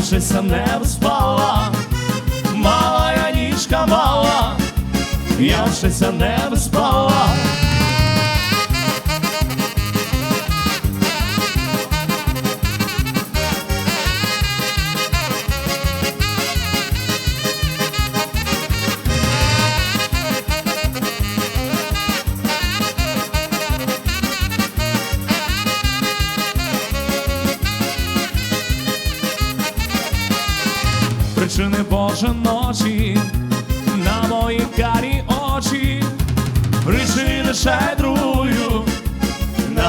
вже не спала, мала я ніжка мала, я вже не спала.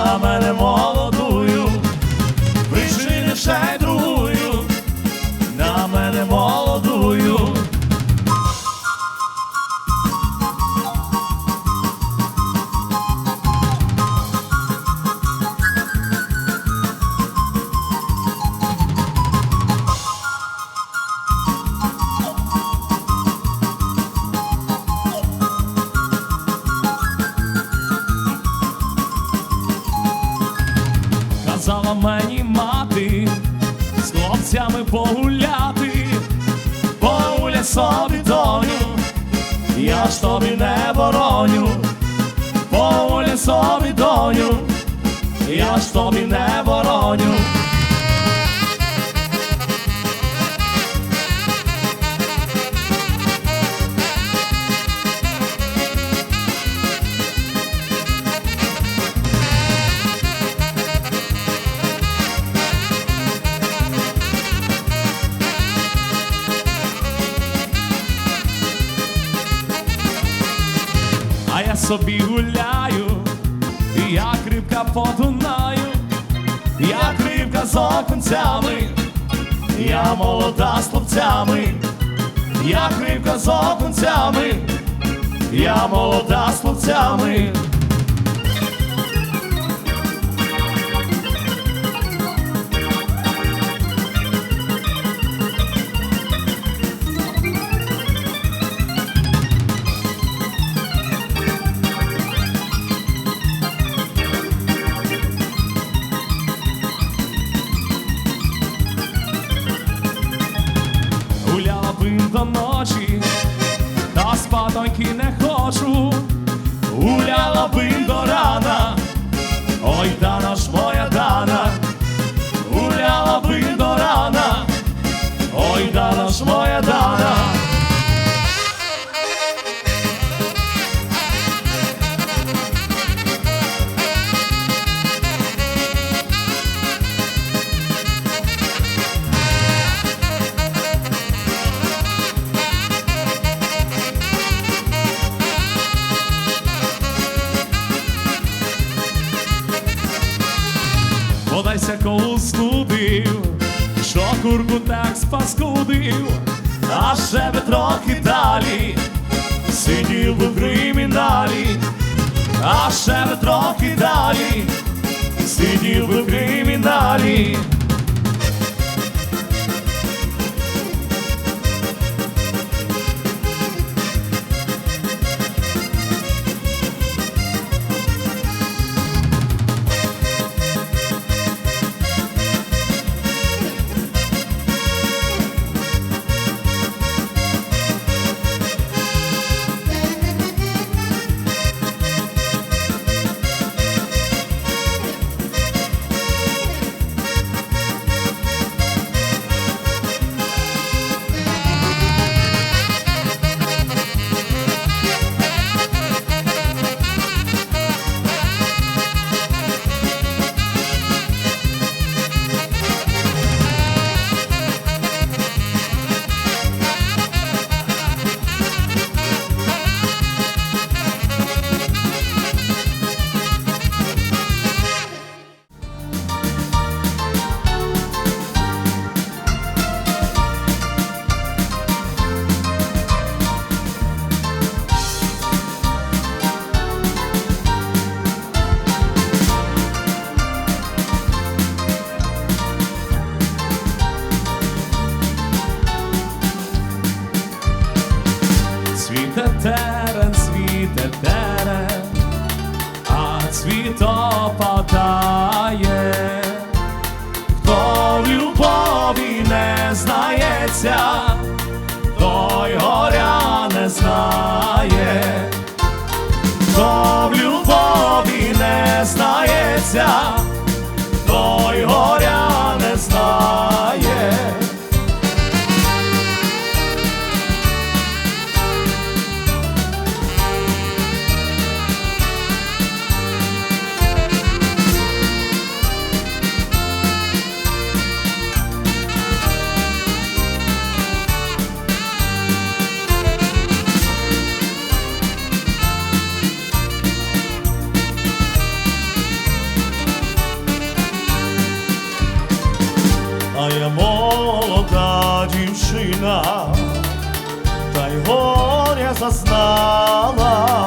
На Казала мені мати з хлопцями погуляти, погуляй собі доню, я ж тобі не бороню, погуляй собі доню, я ж тобі не бороню. Собі гуляю, як рибка по Дунаю, як рибка з окунцями, я молода з хлопцями, як рибка з окунцями, я молода з хлопцями. Ой, дана що курку так спаскудив, а ще трохи далі, сидів би в криміналі, а ще би трохи далі, сидів би в криміналі. Терен, цвіте терен, а цвіт опадає, хто в любові не знається, той горя не знає, хто в любові не знається, дівчина, та й горя зазнала,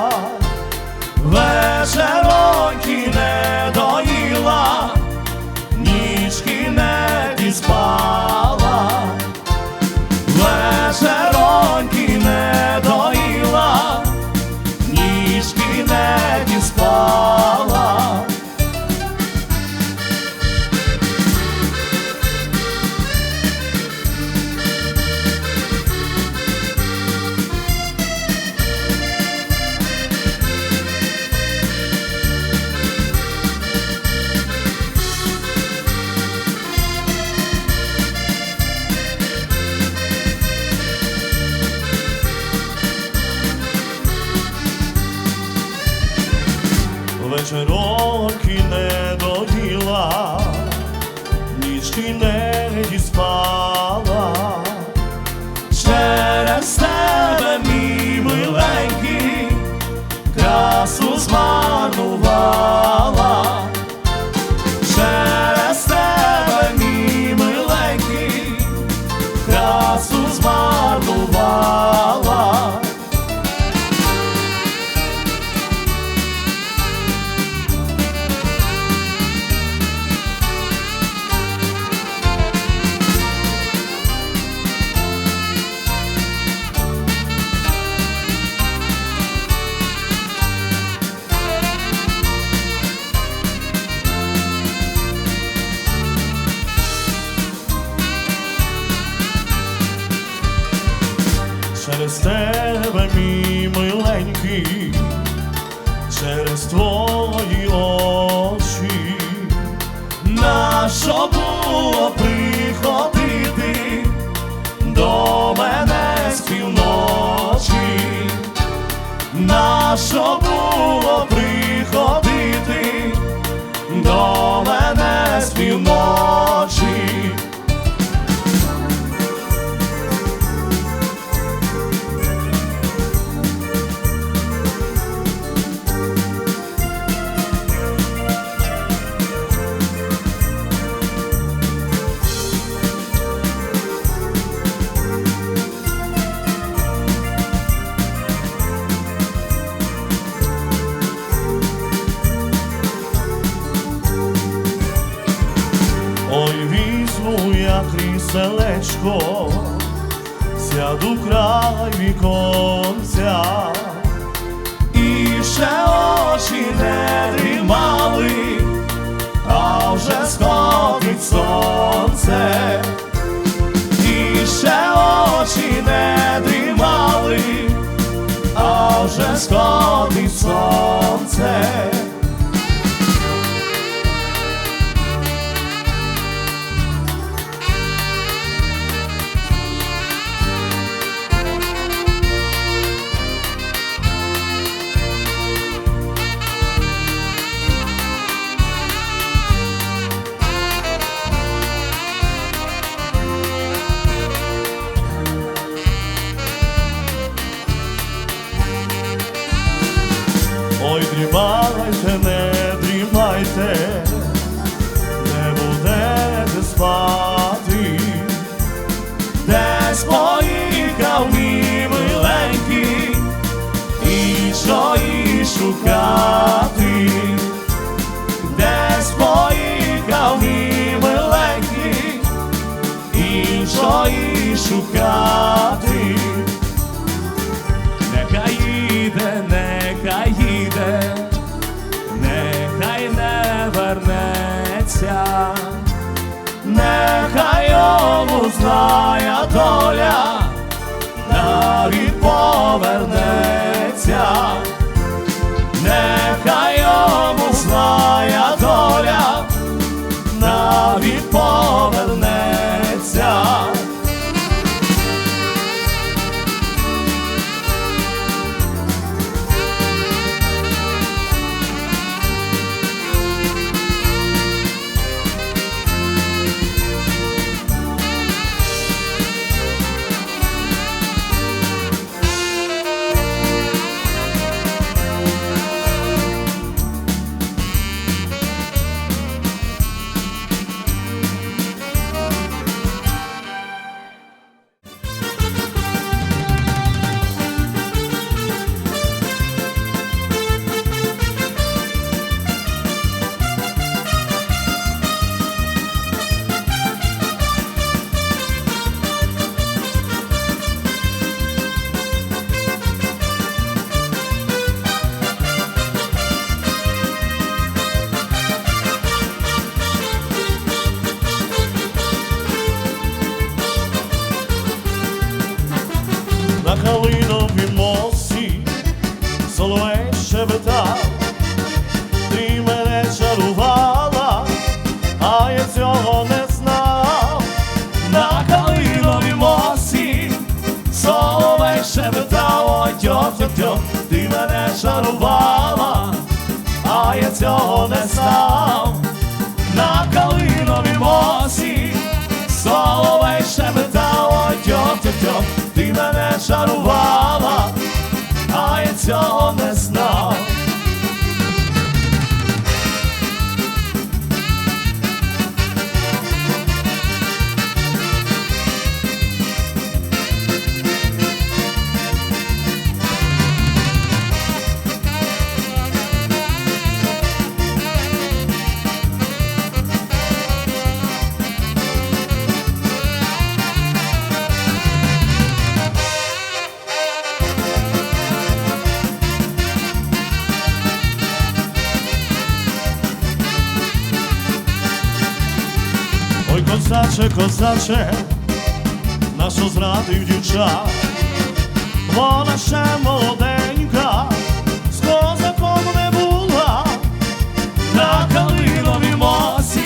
Smile. Нащо було приходити до мене з я кріселечко, сяду край віконця, і ще очі не дрімали, а вже сходить сонце, і ще очі не дрімали, а вже сходить сонце. Ой, дрімайте, не дрімайте, не будете спати, десь поїхав мій миленький, і шукати, десь поїхав мій миленький, іншого і шукати. Доля, чарувала, а я цього не знав. На калиновій мосі соловей щебетав, ой тьох-тьох-тьох, ти мене чарувала, а я цього не знав. Козаче, козаче, нашу зрадив дівчат, вона ще молоденька, з козаком не була, на калиновій мосі,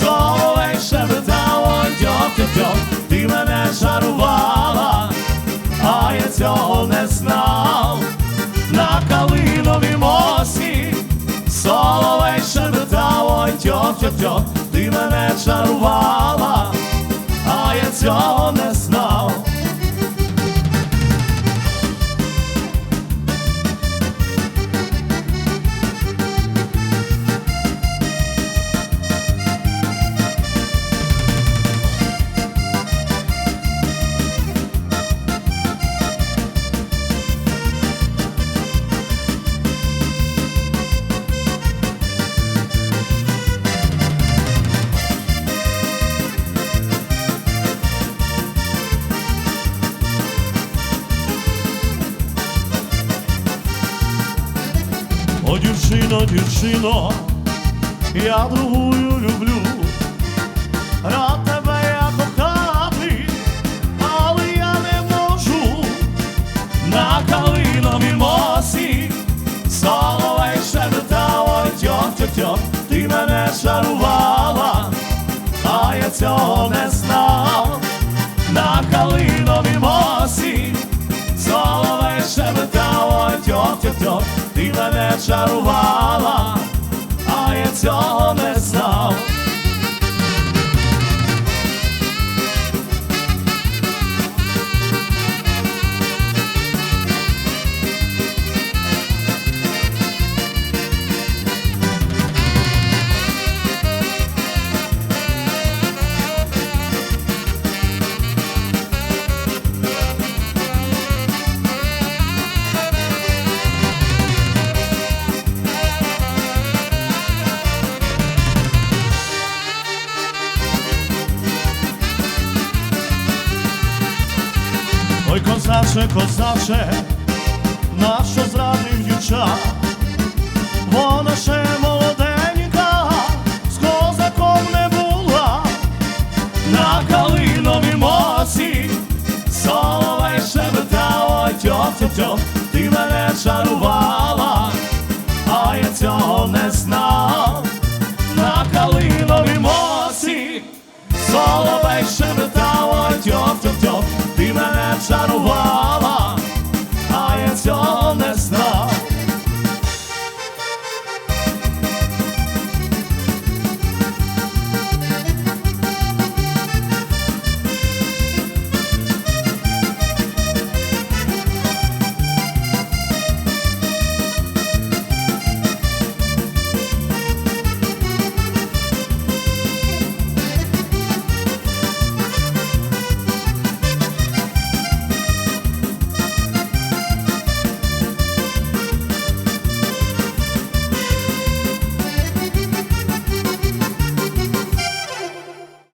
соловей шебетав, ой, тьох-тьох-тьох, ти мене чарувала, а я цього не знав, на калиновій мосі, соловей шебетав, ой, тьох-тьох-тьох, дівчино, дівчино, я другую люблю, рад тебе я кохати, але я не можу. На калиновій мосі, соловей шебетав, ой, тьох-тьох-тьох, ти мене чарувала, а я цього не знав, ти не чарувала, а я цього не знав. завше, нащо зрадив дівча, вона ще молоденька, з козаком не була, на калинові мосі, соловей шебета, ой, тьо-тьо-тьо, ти мене чарувала, а я цього не знав, на калинові мосі, соловей шебета, ой, тьо-тьо-тьо мене чарувала, а я цього.